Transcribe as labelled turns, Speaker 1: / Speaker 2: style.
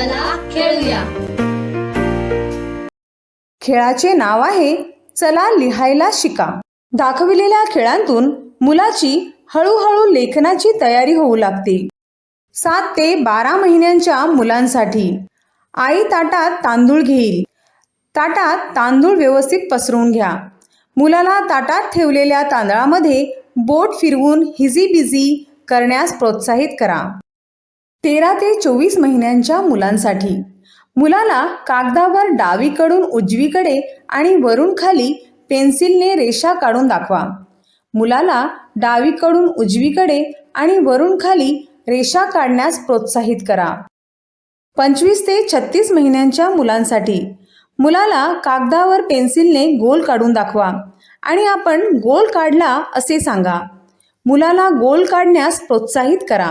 Speaker 1: चला खेळूया.
Speaker 2: खेळाचे नाव आहे चला लिहायला शिका. दाखविलेल्या खेळांतून मुलाची हळूहळू लेखनाची तयारी होऊ लागते. सात ते बारा महिन्यांच्या मुलांसाठी. आई ताटात तांदूळ घेईल. ताटात तांदूळ व्यवस्थित पसरवून घ्या. मुलाला ताटात ठेवलेल्या तांदळामध्ये बोट फिरवून हिजीबिजी करण्यास प्रोत्साहित करा. तेरा ते चोवीस महिन्यांच्या मुलांसाठी. मुलाला कागदावर डावीकडून उजवीकडे आणि वरून खाली पेन्सिलने रेषा काढून दाखवा. मुलाला डावीकडून उजवीकडे आणि वरून खाली रेषा काढण्यास प्रोत्साहित करा. पंचवीस ते छत्तीस महिन्यांच्या मुलांसाठी. मुलाला कागदावर पेन्सिलने गोल काढून दाखवा आणि आपण गोल काढला असे सांगा. मुलाला गोल काढण्यास प्रोत्साहित करा.